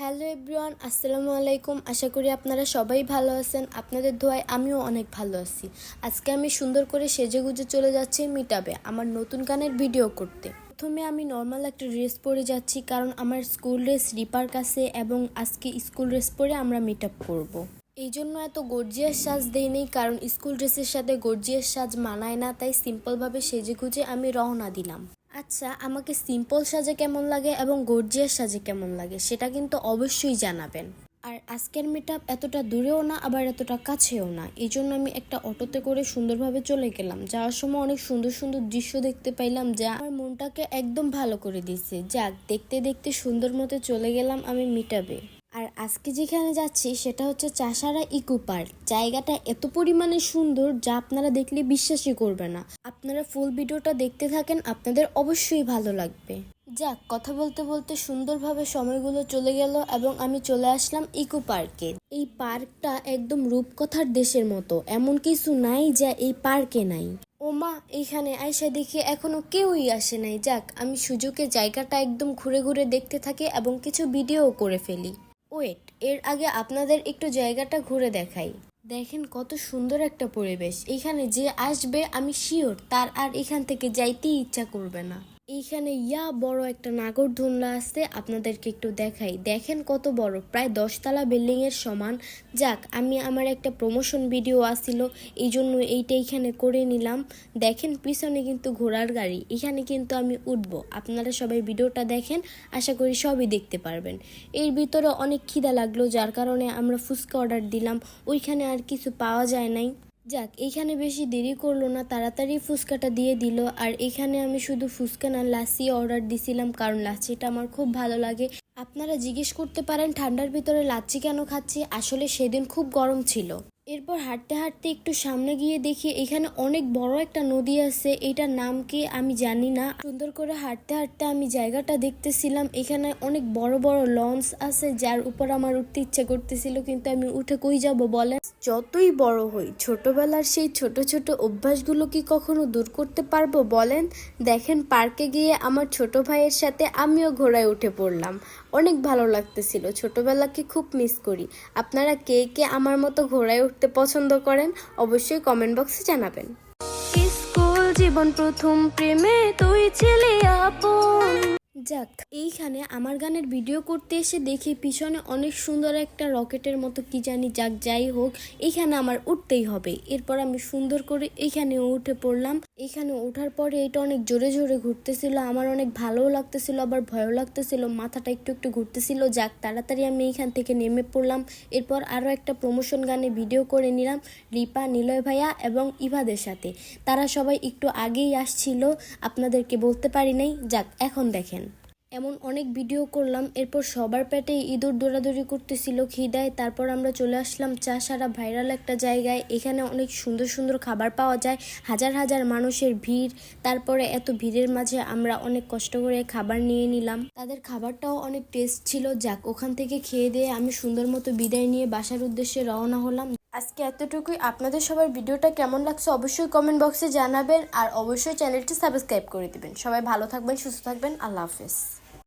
Hello everyone, আসসালামু আলাইকুম। আশা করি আপনারা সবাই ভালো আছেন। আপনাদের দোয়ায় আমিও অনেক ভালো আছি। আজকে আমি সুন্দর করে সেজে গুজে চলে যাচ্ছি মিটাবে আমার নতুন গানের ভিডিও করতে। প্রথমে আমি নর্মাল একটা ড্রেস পরে যাচ্ছি, কারণ আমার স্কুল ড্রেস রিপার কাছে এবং আজকে স্কুল ড্রেস পরে আমরা মিট আপ করব। এই জন্য এত গর্জিয়াস সাজ দেয়নি কারণ স্কুল ড্রেসের সাথে গর্জিয়াস সাজ মানায় না, তাই সিম্পলভাবে সেজে গুজে আমি রওনা দিলাম। আচ্ছা আমাকে সিম্পল সাজে কেমন লাগে এবং গর্জিয়াস সাজে কেমন লাগে সেটা কিন্তু অবশ্যই জানাবেন। আর আজকের মিট এতটা দূরেও না, আবার এতটা কাছেও না। এই জন্য আমি একটা অটোতে করে সুন্দরভাবে চলে গেলাম। যাওয়ার সময় অনেক সুন্দর সুন্দর দৃশ্য দেখতে পাইলাম যা আমার মনটাকে একদম ভালো করে দিচ্ছে যাক, দেখতে দেখতে সুন্দর মতো চলে গেলাম আমি মিটাবে আর আজকে যেখানে যাচ্ছি সেটা হচ্ছে চাষারা ইকো পার্ক। জায়গাটা এত পরিমাণে সুন্দর যা আপনারা দেখলে বিশ্বাসই করবে না। আপনারা ফুল ভিডিওটা দেখতে থাকেন, আপনাদের অবশ্যই ভালো লাগবে। যাক, কথা বলতে বলতে সুন্দরভাবে সময়গুলো চলে গেল এবং আমি চলে আসলাম ইকো পার্কে। এই পার্কটা একদম রূপকথার দেশের মতো, এমন কিছু নাই যা এই পার্কে নাই। ও মা এইখানে আয়সা দেখে এখনও কেউই আসে নাই। যাক, আমি সুযোগে জায়গাটা একদম ঘুরে ঘুরে দেখতে থাকি এবং কিছু ভিডিও করে ফেলি। ওয়েট এর আগে আপনাদের একটু জায়গাটা ঘুরে দেখাই। দেখেন কত সুন্দর একটা পরিবেশ। এখানে যে আসবে, আমি শিওর তার আর এখান থেকে যাইতেই ইচ্ছা করবে না। এইখানে ইয়া বড় একটা নাগরদোলনা আছে, আপনাদেরকে একটু দেখাই। দেখেন কত বড়, প্রায় দশতলা বিল্ডিং এর সমান। যাক, আমি আমার একটা প্রমোশন ভিডিও আসছিল এই জন্য এইটা এখানে করে নিলাম। দেখেন, পিছনে কিন্তু ঘোড়ার গাড়ি, এখানে কিন্তু আমি উঠব। আপনারা সবাই ভিডিওটা দেখেন, আশা করি সবই দেখতে পারবেন। এর ভিতরে অনেক খিদা লাগল, যার কারণে আমরা ফুচকা অর্ডার দিলাম। ওইখানে আর কিছু পাওয়া যায় নাই। যাক, এখানে বেশি দেরি করল না, তাড়াতাড়ি ফুচকাটা দিয়ে দিল। আর এখানে আমি শুধু ফুচকা না, লাসি অর্ডার দিছিলাম, কারণ লাচ্ছিটা আমার খুব ভালো লাগে। আপনারা জিজ্ঞেস করতে পারেন, ঠান্ডার ভিতরে লাচ্ছি কেন খাচ্ছি? আসলে সেদিন খুব গরম ছিল। এরপর হাঁটতে হাঁটতে একটু সামনে গিয়ে দেখি এখানে অনেক বড় একটা নদী আছে। এটার নাম কি আমি জানি না। সুন্দর করে হাঁটতে হাঁটতে আমি জায়গাটা দেখতেছিলাম। এখানে অনেক বড় বড় লঞ্চ আছে, যার উপর আমার উঠতে ইচ্ছে করতেছিল, কিন্তু আমি উঠে কই যাব বলেন? যতই বড় হই, ছোটবেলার সেই ছোট ছোট অভ্যাসগুলো কি কখনো দূর করতে পারব বলেন? দেখেন, পার্কে গিয়ে আমার ছোট ভাইয়ের সাথে আমিও ঘোড়ায় উঠে পড়লাম। অনেক ভালো লাগতেছিল। ছোটবেলাকে খুব মিস করি। আপনারা কে কে আমার মতো ঘোড়ায় উঠতে পছন্দ করেন, অবশ্যই কমেন্ট বক্সে জানাবেন। স্কুল জীবন প্রথম প্রেমে তুই ছিলি যাক, এইখানে আমার গানের ভিডিও করতে এসে দেখি পিছনে অনেক সুন্দর একটা রকেটের মতো কি জানি যাক, যাই হোক, এইখানে আমার উঠতেই হবে। এরপর আমি সুন্দর করে এইখানে উঠে পড়লাম। এখানে ওঠার পরে এটা অনেক জোরে জোরে ঘুরতেছিল, আমার অনেক ভালোও লাগতেছিল, আবার ভয়ও লাগতেছিল, মাথাটা একটু একটু ঘুরতেছিল। যাক, তাড়াতাড়ি আমি এইখান থেকে নেমে পড়লাম। এরপর আরও একটা প্রমোশন গানে ভিডিও করে নিলাম রিপা, নিলয় ভাইয়া এবং ইভাদের সাথে। তারা সবাই একটু আগেই আসছিল, আপনাদেরকে বলতে পারি নাই। যাক, এখন দেখেন। এমন অনেক ভিডিও করলাম, এরপর সবার পেটে ইঁদুর দৌড়াদৌড়ি করতেছিল, খিদায়। তারপর আমরা চলে আসলাম চা সারা ভাইরাল একটা জায়গায়। এখানে অনেক সুন্দর সুন্দর খাবার পাওয়া যায়, হাজার হাজার মানুষের ভিড়। তারপরে এত ভিড়ের মাঝে আমরা অনেক কষ্ট করে খাবার নিয়ে নিলাম। তাদের খাবারটাও অনেক টেস্ট ছিল। যাক, ওখান থেকে খেয়ে দিয়ে আমি সুন্দর মতো বিদায় নিয়ে বাসার উদ্দেশ্যে রওনা হলাম। আজকে এতটুকুই। আপনাদের সবার ভিডিওটা কেমন লাগছে অবশ্যই কমেন্ট বক্সে জানাবেন। আর অবশ্যই চ্যানেলটি সাবস্ক্রাইব করে দিবেন। সবাই ভালো থাকবেন, সুস্থ থাকবেন। আল্লাহ হাফেজ।